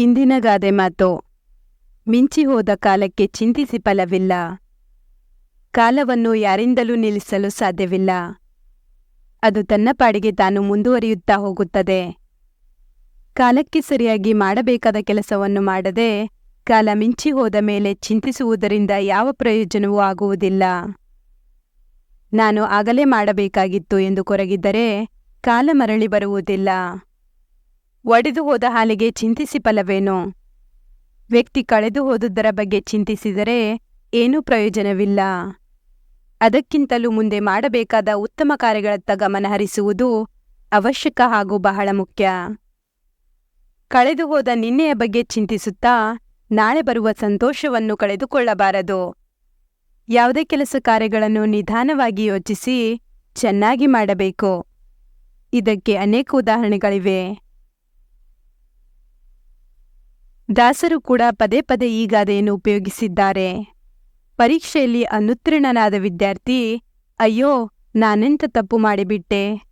ಇಂದಿನ ಗಾದೆ ಮಾತು. ಮಿಂಚಿ ಹೋದ ಕಾಲಕ್ಕೆ ಚಿಂತಿಸಿ ಫಲವಿಲ್ಲ. ಕಾಲವನ್ನು ಯಾರಿಂದಲೂ ನಿಲ್ಲಿಸಲು ಸಾಧ್ಯವಿಲ್ಲ. ಅದು ತನ್ನ ಪಾಡಿಗೆ ತಾನು ಮುಂದುವರಿಯುತ್ತಾ ಹೋಗುತ್ತದೆ. ಕಾಲಕ್ಕೆ ಸರಿಯಾಗಿ ಮಾಡಬೇಕಾದ ಕೆಲಸವನ್ನು ಮಾಡದೆ ಕಾಲ ಮಿಂಚಿ ಹೋದ ಮೇಲೆ ಚಿಂತಿಸುವುದರಿಂದ ಯಾವ ಪ್ರಯೋಜನವೂ ಆಗುವುದಿಲ್ಲ. ನಾನು ಆಗಲೇ ಮಾಡಬೇಕಾಗಿತ್ತು ಎಂದು ಕೊರಗಿದ್ದರೆ ಕಾಲ ಮರಳಿ ಬರುವುದಿಲ್ಲ. ಒಡೆದು ಹೋದ ಹಾಲಿಗೆ ಚಿಂತಿಸಿ ಫಲವೇನು? ವ್ಯಕ್ತಿ ಕಳೆದು ಹೋದುದರ ಬಗ್ಗೆ ಚಿಂತಿಸಿದರೆ ಏನೂ ಪ್ರಯೋಜನವಿಲ್ಲ. ಅದಕ್ಕಿಂತಲೂ ಮುಂದೆ ಮಾಡಬೇಕಾದ ಉತ್ತಮ ಕಾರ್ಯಗಳತ್ತ ಗಮನ ಹರಿಸುವುದು ಅವಶ್ಯಕ ಹಾಗೂ ಬಹಳ ಮುಖ್ಯ. ಕಳೆದು ಹೋದ ನಿನ್ನೆಯ ಬಗ್ಗೆ ಚಿಂತಿಸುತ್ತಾ ನಾಳೆ ಬರುವ ಸಂತೋಷವನ್ನು ಕಳೆದುಕೊಳ್ಳಬಾರದು. ಯಾವುದೇ ಕೆಲಸ ಕಾರ್ಯಗಳನ್ನು ನಿಧಾನವಾಗಿ ಯೋಚಿಸಿ ಚೆನ್ನಾಗಿ ಮಾಡಬೇಕು. ಇದಕ್ಕೆ ಅನೇಕ ಉದಾಹರಣೆಗಳಿವೆ. ದಾಸರು ಕೂಡ ಪದೇ ಪದೇ ಈ ಗಾದೆಯನ್ನು ಉಪಯೋಗಿಸಿದ್ದಾರೆ. ಪರೀಕ್ಷೆಯಲ್ಲಿ ಅನುತ್ತೀರ್ಣನಾದ ವಿದ್ಯಾರ್ಥಿ, ಅಯ್ಯೋ, ನಾನೆಂತ ತಪ್ಪು ಮಾಡಿಬಿಟ್ಟೆ?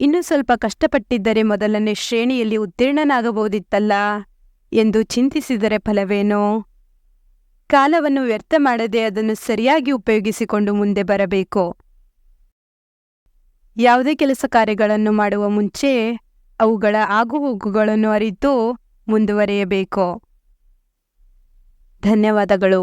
ಇನ್ನೂ ಸ್ವಲ್ಪ ಕಷ್ಟಪಟ್ಟಿದ್ದರೆ ಮೊದಲನೇ ಶ್ರೇಣಿಯಲ್ಲಿ ಉತ್ತೀರ್ಣನಾಗಬಹುದಿತ್ತಲ್ಲ? ಎಂದು ಚಿಂತಿಸಿದರೆ ಫಲವೇನೋ? ಕಾಲವನ್ನು ವ್ಯರ್ಥ ಮಾಡದೆ ಅದನ್ನು ಸರಿಯಾಗಿ ಉಪಯೋಗಿಸಿಕೊಂಡು ಮುಂದೆ ಬರಬೇಕು. ಯಾವುದೇ ಕೆಲಸ ಕಾರ್ಯಗಳನ್ನು ಮಾಡುವ ಮುಂಚೆ ಅವುಗಳ ಆಗುಹೋಗುಗಳನ್ನು ಅರಿತು ಮುಂದುವರಿಯಬೇಕು. ಧನ್ಯವಾದಗಳು.